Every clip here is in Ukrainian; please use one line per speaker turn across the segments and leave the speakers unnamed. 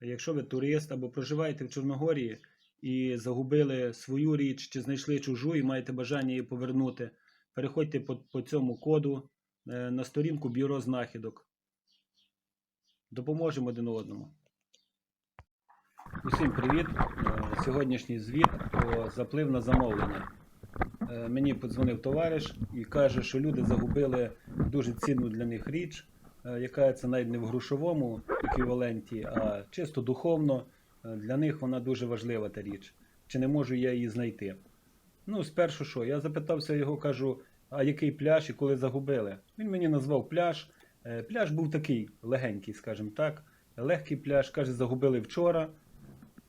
Якщо ви турист або проживаєте в Чорногорії і загубили свою річ чи знайшли чужу і маєте бажання її повернути, переходьте по, по цьому коду е, на сторінку Бюро знахідок. Допоможемо один одному. Усім привіт! Е, Сьогоднішній звіт про заплив на замовлення. Е, Мені подзвонив товариш і каже, що люди загубили дуже цінну для них річ, яка це навіть не в грошовому еквіваленті, а чисто духовно. Е, Для них вона дуже важлива та річ. Чи не можу я її знайти? Ну, спершу що? Я запитався його, кажу, а який пляж і коли загубили? Він мені назвав пляж. Е, Пляж був такий легенький, скажімо так. Легкий пляж, каже, загубили вчора.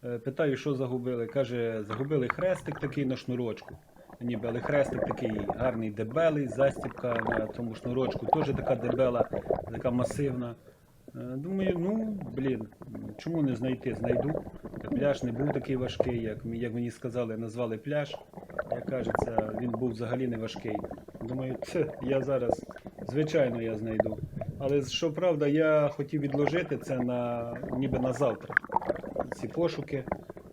Е, Питаю, що загубили. Каже, загубили хрестик такий на шнурочку. Ніби, але хрестик такий гарний дебелий, застібка на тому шнурочку, теж така дебела, така масивна. Е, Думаю, ну, блін, чому не знайти? Знайду. Пляж не був такий важкий, як, як мені сказали, назвали пляж. Як кажеться, він був взагалі не важкий. Думаю, це я зараз, звичайно, я знайду. Але що правда, я хотів відложити це на ніби на завтра. Ці пошуки.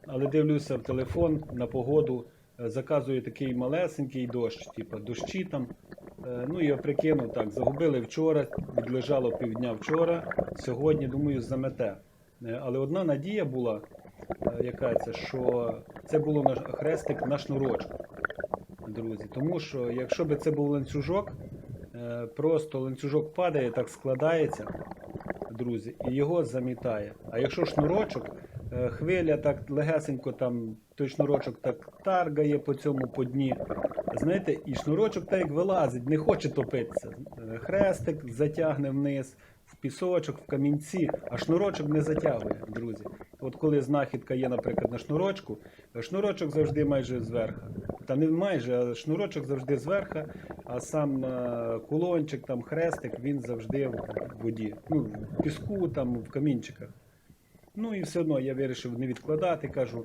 Але дивлюся в телефон на погоду, е, заказую такий малесенький дощ, типу дощі там. Е, Ну я прикинув так, загубили вчора, відлежало півдня вчора. Сьогодні, думаю, замете. Е, Але одна надія була, яка це, що це було на хрестик на шнурочку, друзі. Тому що якщо би це був ланцюжок, просто ланцюжок падає, так складається, друзі, і його замітає. А якщо шнурочок, хвиля так легесенько там той шнурочок так таргає по цьому по дні. Знаєте, і шнурочок так як вилазить, не хоче топитися. Е, Хрестик затягне вниз, в пісочок, в камінці, а шнурочок не затягує, друзі. От коли знахідка є, наприклад, на шнурочку, е, шнурочок завжди майже зверху. Та не майже, а шнурочок завжди зверху, а сам е, кулончик, там хрестик, він завжди в воді. Ну, в піску, там, в камінчиках. Ну і все одно я вирішив не відкладати. Кажу,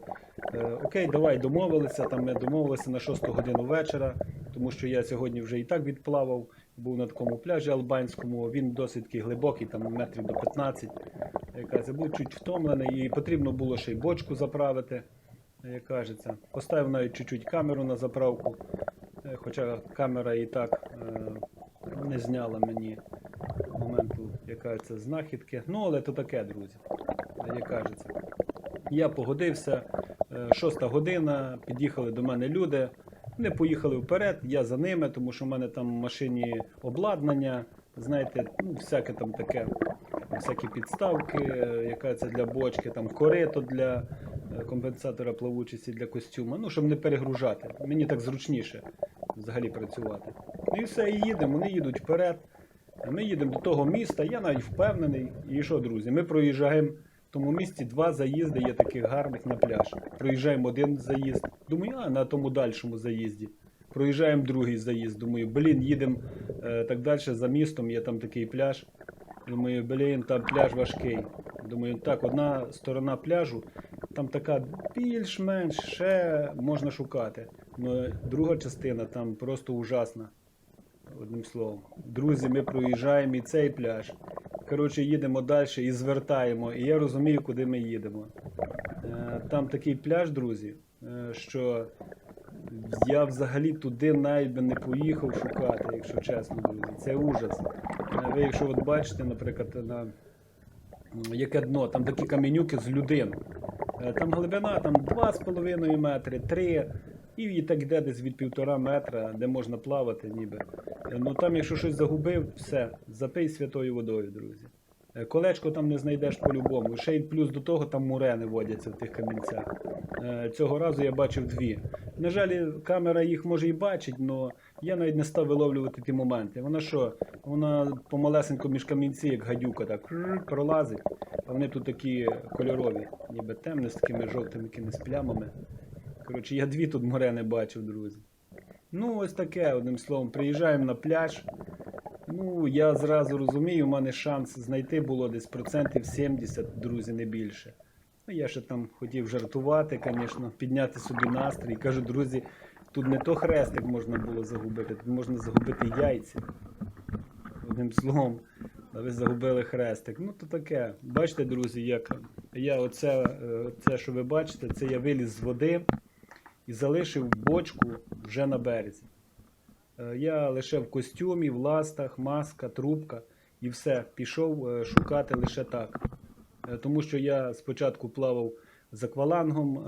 е, окей, давай домовилися. Там ми домовилися на 6 годину вечора, тому що я сьогодні вже і так відплавав. Був на такому пляжі албанському. Він досить такий глибокий, там метрів до 15. Я кажу, був чуть втомлений, і потрібно було ще й бочку заправити. Як кажеться, поставив навіть чуть-чуть камеру на заправку, е, хоча камера і так е, не зняла мені моменту, яка це знахідки. Ну, але то таке, друзі як кажеться. Я погодився, е, шоста година, під'їхали до мене люди. Вони поїхали вперед, я за ними, тому що в мене там в машині обладнання, знаєте, ну, всяке там таке, всякі підставки, е, яка це для бочки, там корито для е, компенсатора плавучості для костюма, ну, щоб не перегружати. Мені так зручніше взагалі працювати. Ну і все, і їдемо, вони їдуть вперед. Ми їдемо до того міста, я навіть впевнений. І що, друзі, ми проїжджаємо тому місці два заїзди є таких гарних на пляж. Проїжджаємо один заїзд. Думаю, а на тому дальшому заїзді. Проїжджаємо другий заїзд. Думаю, блін, їдемо е, так далі за містом, є там такий пляж. Думаю, блін, там пляж важкий. Думаю, так, одна сторона пляжу, там така більш-менш ще можна шукати. Ну, друга частина там просто ужасна. Одним словом. Друзі, ми проїжджаємо і цей пляж. Коротше, їдемо далі і звертаємо. І я розумію, куди ми їдемо. Е, Там такий пляж, друзі, е, що я взагалі туди навіть би не поїхав шукати, якщо чесно, друзі. Це ужас. Е, Ви, якщо от бачите, наприклад, на яке дно, там такі каменюки з людину. Е, Там глибина там 2,5 метри, 3, і так йде десь від півтора метра, де можна плавати ніби. Е, Ну там, якщо щось загубив, все, запий святою водою, друзі. Е, Колечко там не знайдеш по-любому. Ще й плюс до того там мурени водяться в тих камінцях. Е, Цього разу я бачив дві. На жаль, камера їх може і бачить, але я навіть не став виловлювати ті моменти. Вона що? Вона помалесенько між камінці, як гадюка, так пролазить. А вони тут такі кольорові, ніби темні, з такими жовтими якимись плямами. Коротше, я дві тут морени бачив, друзі. Ну, ось таке, одним словом, приїжджаємо на пляж. Ну, я зразу розумію, у мене шанс знайти було десь процентів 70, друзі, не більше. Ну, я ще там хотів жартувати, звісно, підняти собі настрій. Кажу, друзі, тут не то хрестик можна було загубити, тут можна загубити яйця. Одним словом, а ви загубили хрестик. Ну, то таке. Бачите, друзі, як я оце, е, це, що ви бачите, це я виліз з води і залишив бочку вже на березі. Е, Я лише в костюмі, в ластах, маска, трубка і все. Пішов е, шукати лише так. Е, Тому що я спочатку плавав з аквалангом,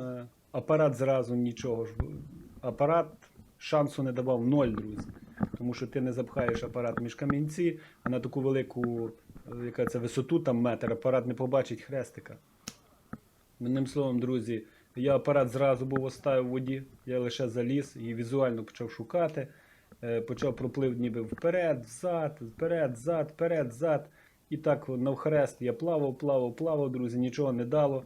апарат зразу нічого. ж. Апарат шансу не давав ноль, друзі. Тому що ти не запхаєш апарат між камінці, а на таку велику яка це висоту, там метр, апарат не побачить хрестика. Одним словом, друзі, я апарат зразу був оставив в воді, я лише заліз і візуально почав шукати. Е, Почав проплив ніби вперед, взад, вперед, взад, вперед, взад. І так навхрест я плавав, плавав, плавав, друзі, нічого не дало.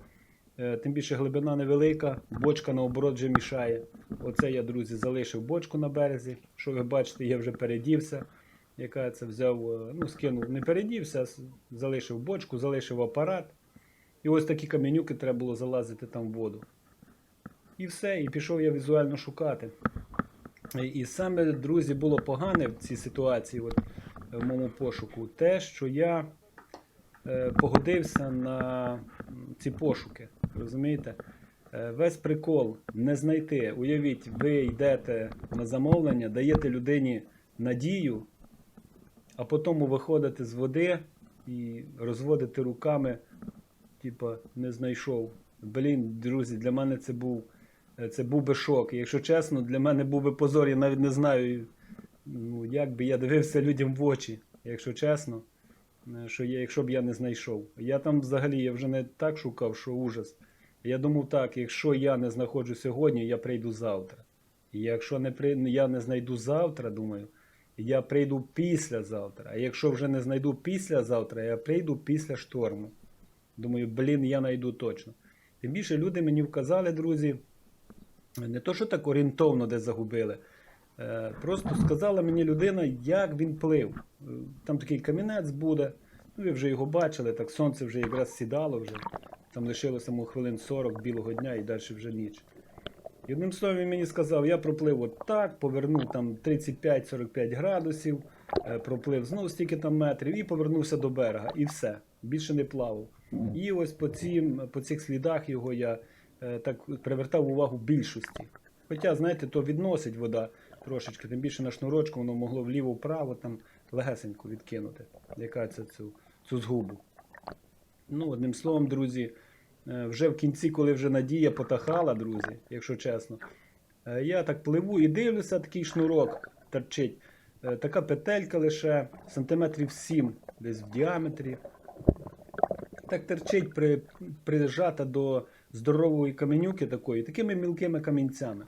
Е, Тим більше глибина невелика, бочка наоборот вже мішає. Оце я, друзі, залишив бочку на березі. Що ви бачите, я вже передівся. Яка це взяв, е, ну, скинув, не передівся, залишив бочку, залишив апарат. І ось такі каменюки треба було залазити там в воду. І все, і пішов я візуально шукати. І- саме, друзі, було погане в цій ситуації, от, в моєму пошуку, те, що я е, погодився на ці пошуки. Розумієте? Е, Весь прикол не знайти. Уявіть, ви йдете на замовлення, даєте людині надію, а потім виходите з води і розводите руками, типа, не знайшов. Блін, друзі, для мене це був, це був би шок. Якщо чесно, для мене був би позор, я навіть не знаю, ну, як би я дивився людям в очі, якщо чесно, е, що я, якщо б я не знайшов. Я там взагалі я вже не так шукав, що ужас. Я думав так, якщо я не знаходжу сьогодні, я прийду завтра. І якщо не при... я не знайду завтра, думаю, я прийду післязавтра. А якщо вже не знайду післязавтра, я прийду після шторму. Думаю, блін, я знайду точно. Тим більше люди мені вказали, друзі, не то, що так орієнтовно де загубили. е, Просто сказала мені людина, як він плив. Е, Там такий камінець буде. Ну, ви вже його бачили, так сонце вже якраз сідало вже. Там лишилося йому хвилин 40 білого дня і далі вже ніч. І одним словом він мені сказав, я проплив от так, повернув там 35-45 градусів, е, проплив знову стільки там метрів і повернувся до берега. І все. Більше не плавав. І ось по, цим, по цих слідах його я так привертав увагу більшості. Хоча, знаєте, то відносить вода трошечки, тим більше на шнурочку воно могло вліво-вправо там легесенько відкинути, яка це цю, цю згубу. Ну, одним словом, друзі, е, вже в кінці, коли вже надія потахала, друзі, якщо чесно, е, я так пливу і дивлюся, такий шнурок торчить. Е, Така петелька лише сантиметрів 7 десь в діаметрі. Так торчить при, прижата до здорової каменюки такої, такими мілкими камінцями.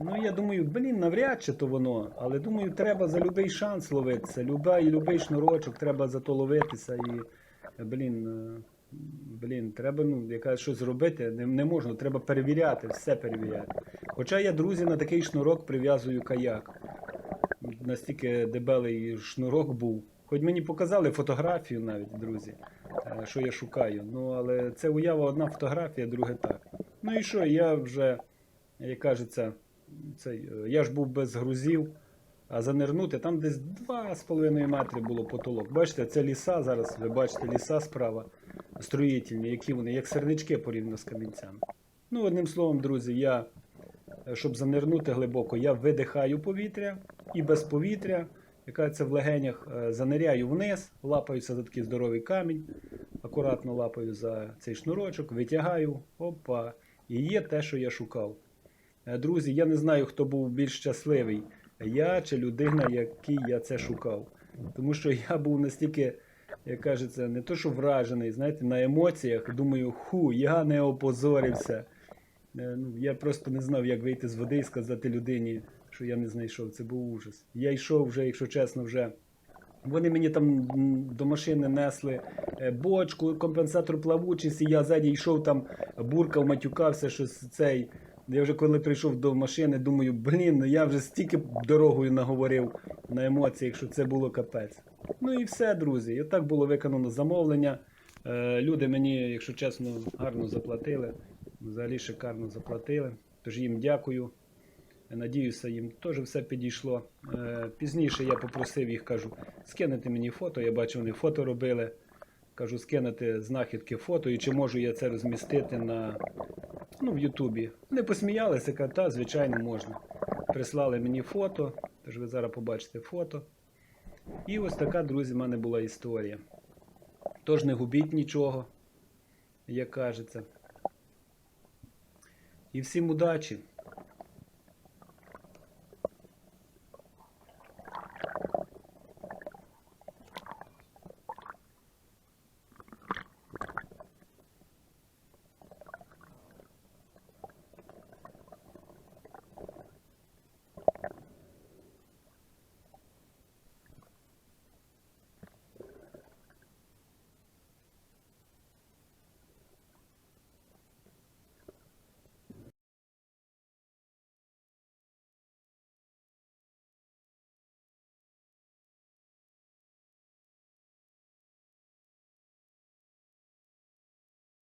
Ну, я думаю, блін, навряд чи то воно, але думаю, треба за будь-який шанс ловитися. Любий, любий шнурочок, треба за то ловитися і, блін, е, блін, треба ну, яка щось робити, не, не можна, треба перевіряти, все перевіряти. Хоча я, друзі, на такий шнурок прив'язую каяк. Настільки дебелий шнурок був. Хоч мені показали фотографію навіть, друзі, що я шукаю. Ну, але це уява одна фотографія, друге так. Ну і що, я вже, як кажеться, цей, е, я ж був без грузів, а занирнути там десь 2,5 метри було потолок. Бачите, це ліса зараз, ви бачите, ліса справа, строїтельні, які вони, як сернички порівняно з камінцями. Ну, одним словом, друзі, я, е, щоб занирнути глибоко, я видихаю повітря і без повітря, яка це в легенях, е, заниряю вниз, лапаюся за такий здоровий камінь, акуратно лапаю за цей шнурочок, витягаю, опа, і є те, що я шукав. Е, Друзі, я не знаю, хто був більш щасливий, я чи людина, який я це шукав. Тому що я був настільки, як кажеться, не то, що вражений, знаєте, на емоціях. Думаю, ху, я не опозорився. Е, Ну, я просто не знав, як вийти з води і сказати людині, що я не знайшов. Це був ужас. Я йшов вже, якщо чесно, вже. Вони мені там до машини несли е, бочку, компенсатор плавучості, я ззаді йшов там, буркав, матюкався, щось цей. Я вже коли прийшов до машини, думаю, блін, ну я вже стільки дорогою наговорив на емоціях, що це було капець. Ну і все, друзі. І так було виконано замовлення. Е, Люди мені, якщо чесно, гарно заплатили. Взагалі шикарно заплатили. Тож їм дякую. Надіюся, їм теж все підійшло. Е, Пізніше я попросив їх, кажу, скинути мені фото. Я бачу, вони фото робили. Кажу, скинути знахідки фото, і чи можу я це розмістити на ну, в Ютубі. Вони посміялися, кажуть, та, звичайно, можна. Прислали мені фото, тож ви зараз побачите фото. І ось така, друзі, в мене була історія. Тож не губіть нічого, як кажеться. І всім удачі!